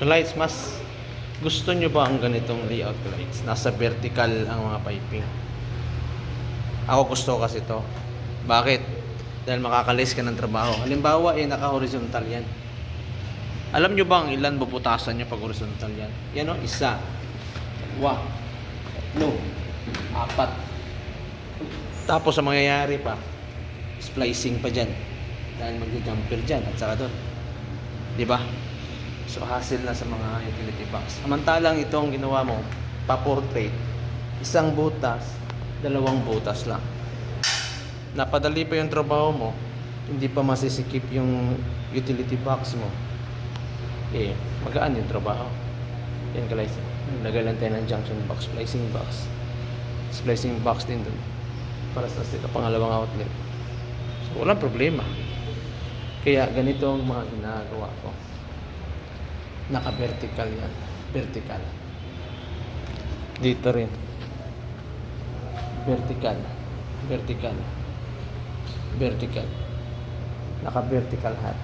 Lights, mas gusto nyo ba ang ganitong layout lights? Nasa vertical ang mga piping. Ako gusto kasi to. Bakit? Dahil makakalis ka ng trabaho. Halimbawa, eh, naka-horizontal yan. Alam nyo ba ang ilan bubutasan nyo pag horizontal yan? Yan o, isa. Dalawa. Tatlo. Apat. Tapos ang mangyayari pa, splicing pa dyan. Dahil mag-jumper dyan at saka doon. Di ba? So hassle na sa mga utility box. Samantalang ito ang ginawa mo, pa-portrait, isang butas, dalawang butas lang. Napadali pa yung trabaho mo, hindi pa masisikip yung utility box mo. Eh, magaan yung trabaho. Yan guys. Lagay lang tayo ng junction box, splicing box. Splicing box din dun. Para sa pangalawang outlet. So, walang problema. Kaya ganito ang mga ginagawa ko. Naka-vertical yan. Vertical. Dito rin. Vertical. Vertical. Vertical. Naka-vertical hat.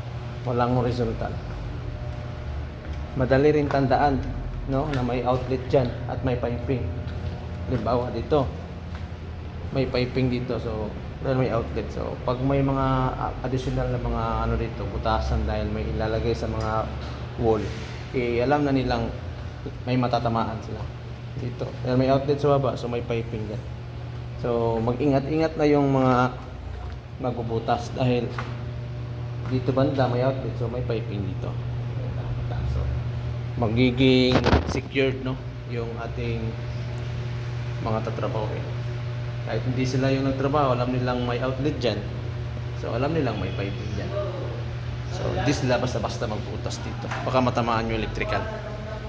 Walang horizontal. Madali rin tandaan no na may outlet dyan at may piping. Halimbawa dito. May piping dito so dahil may outlet. So pag may mga additional na mga ano dito, butasan dahil may ilalagay sa mga wall, eh alam na nilang may matatamaan sila dito. Dahil may outlet sa baba, so may piping dyan. So mag-ingat-ingat na yung mga magbubutas dahil dito banda may outlet so may piping dito. So, magiging secured no yung ating mga tatrabaho kahit hindi sila yung nagtrabaho alam nilang may outlet dyan so alam nilang may piping dyan so hindi sila basta basta magbutas dito. Baka matamaan yung electrical.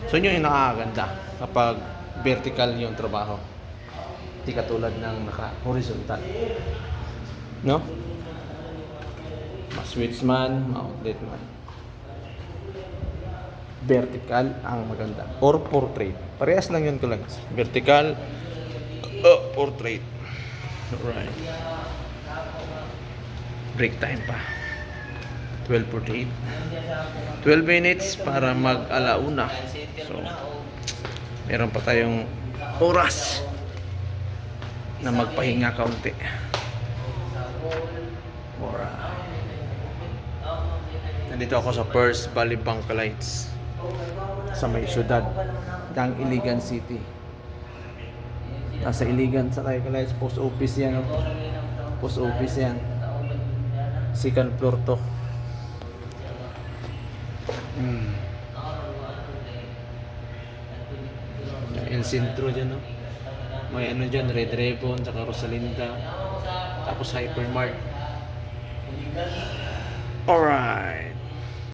So yun yung nakakaganda kapag vertical yung trabaho. Hindi katulad ng naka horizontal no? Ma-switch man ma-outlet man. Vertical ang maganda. Or portrait. Parehas lang yun ko lang vertical. Uh, portrait. Alright. Break time pa 12.48 12 minutes para mag alauna so meron pa tayong oras na magpahinga kaunti alright nandito ako sa First Valley Lights sa may syudad ng Iligan City. Nasa Iligan sa tayo guys, post office yan. oh. Post office yan. Second floor to. Hmm. El Centro dyan, no? May ano dyan, Red Ribbon, saka Rosalinda. Tapos Hypermart. Alright.